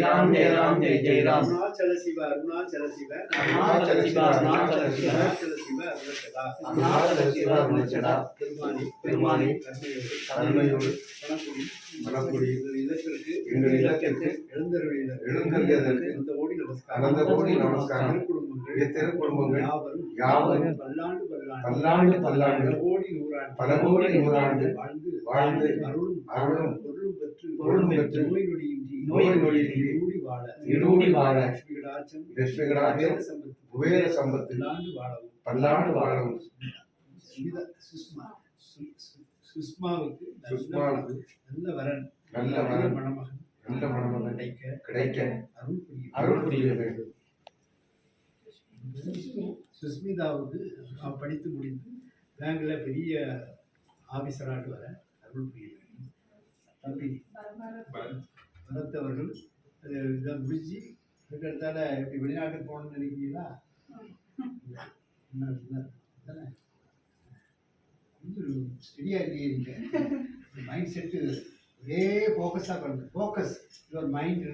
ராம் ஜெய ராம் ஜெய ஜெய ராம். அருணாச்சல சிவ அருணாச்சல சிவ அருணாச்சல சிவ அருணாச்சல சிவ அருணாச்சல சிவ. அருணாச்சலா அருணாச்சல. சிவ அருணாச்சலா. பெருமானி பெருமானி. கருணையோடு எங்கள் எழுந்தருளினர். எழுந்தருளியதற்கு அந்த கோடி நமஸ்காரம். அனந்த கோடி நமஸ்காரம். திருக்குடும்பங்கள் திருக்குடும்பங்கள் யாவரும் யாவரும் பல்லாண்டு பல்லாண்டு பல்லாண்டு பல்லாண்டு பல கோடி நூறாண்டு பல கோடி நூறாண்டு வாழ்ந்து வாழ்ந்து அருளும் அருளும் பொருளும் பெற்று பொருளும் பெற்று நோய் நொடியின்றி நோய் நொடியின்றி நீடூடி வாழ நீடூடி வாழ லட்சுமி கடாட்சம் குபேர சம்பத்து பல்லாண்டு வாழவும் பல்லாண்டு வாழவும் சுமிதா சுஷ்மா சுஷ்மாவுக்கு நல்ல சுஷ்மாவுக்கு நல்ல வரன் நல்ல வரன் மணமகன் நல்ல மணமகன் கிடைக்க கிடைக்க அருள் புரிய வேண்டும். சுஸ்மிதாவுக்கு படித்து முடித்து பேங்க்ல பெரிய ஆபீசராக வர அருள் புரிய வேண்டும். தம்பி பரத்தவர்கள் அது இதை முடிச்சு அதுக்கடுத்தால இப்படி வெளிநாட்டுக்கு போகணும்னு நினைக்கிறீங்களா? என்ன கொஞ்சம் ஸ்டெடியாக இருக்கீங்க மைண்ட் செட்டு ஒரே ஃபோக்கஸாக பண்ணுங்க focus your mind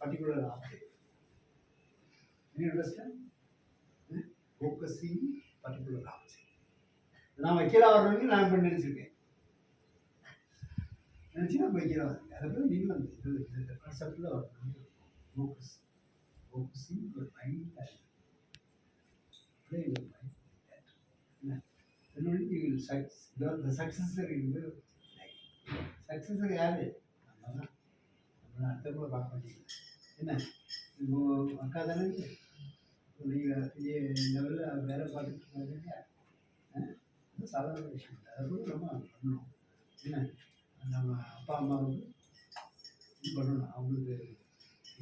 particular object focusing particular Focusing நான் வைக்கலா வரணும்னு நான் பண்ணி நினச்சிருக்கேன். நினச்சி நான் வைக்கலா அதை போய் நீங்கள் வந்து இது இந்த கான்செப்டில் ஃபோக்கஸ் ஃபோக்கஸிங் ஒரு மைண்ட் என்ன? யாரு? நம்ம தான். அடுத்த கூட பார்க்க மாட்டேங்க என்ன இப்போ அக்கா தானே நீங்கள் லெவலில் வேலை பார்த்துட்டு இருக்காங்க சாதாரண விஷயம் அதை கூட நம்ம பண்ணணும் என்ன நம்ம அப்பா அம்மாவுக்கு இது பண்ணணும். அவங்களுக்கு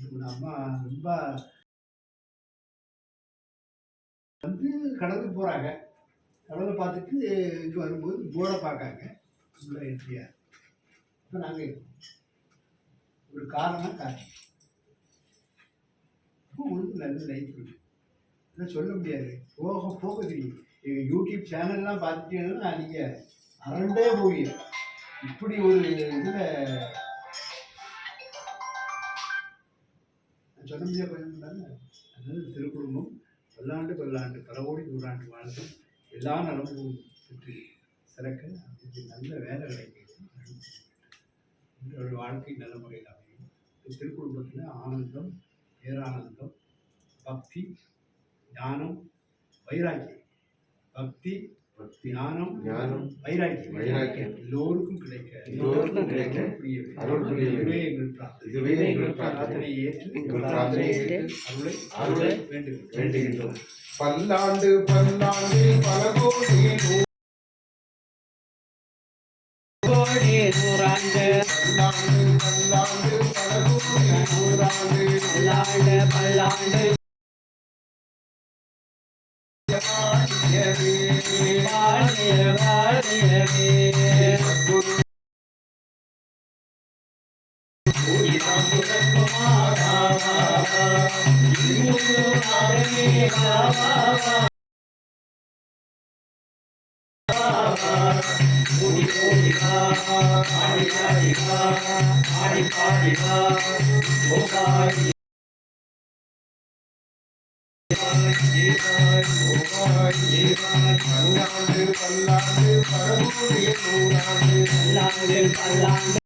இது அம்மா ரொம்ப வந்து கடலுக்கு போகிறாங்க கடலை பார்த்துட்டு இங்கே வரும்போது போர்டை பார்க்காங்க. உள்ள என்ட்ரியா இப்போ நாங்கள் ஒரு காரணம் காரணம். இப்போ உங்களுக்கு நல்ல லைஃப் இருக்கு. ஆனால் சொல்ல முடியாது. போக போக தெரியும். எங்கள் யூடியூப் சேனல்லாம் பார்த்துட்டீங்கன்னா நீங்கள் அரண்டே போவீங்க. இப்படி ஒரு இதில் நான் சொல்ல முடியாது அதாவது திருக்குடும்பம் பல்லாண்டு பல்லாண்டு பல கோடி நூறாண்டு வாழ்ந்து எல்லா நலமும் பெற்று சிறக்க அதுக்கு நல்ல வேலை கிடைக்கிறது வாழ்க்கை நல்ல முறையில் அமையும். திருக்குடும்பத்தில் ஆனந்தம் பேரானந்தம் பக்தி ஞானம் வைராக்கியம். பக்தி ஞானம் ஞானம் வைராக்கியம். வைராக்கியம். எல்லோருக்கும் கிடைக்க. எல்லோருக்கும் கிடைக்க. அருள் புரிய வேண்டும். இதுவே எங்கள் பிரார்த்தனை. இதுவே எங்கள் பிரார்த்தனை. பிரார்த்தனை. ஏற்று எங்கள் பிரார்த்தனையை ஏற்று அருளை அருளை வேண்டுகிறோம் வேண்டுகின்றோம். பல்லாண்டு பல்லாண்டு பல கோடி நூ- கோடி நூறாண்டு. பல்லாண்டு பல்லாண்டு பல கோடி நூறாண்டு. பல்லாண்டு பல்லாண்டு. பல்லாண்டு பல்லாண்டு பல கோடி நூறாண்டு பல்லாண்டு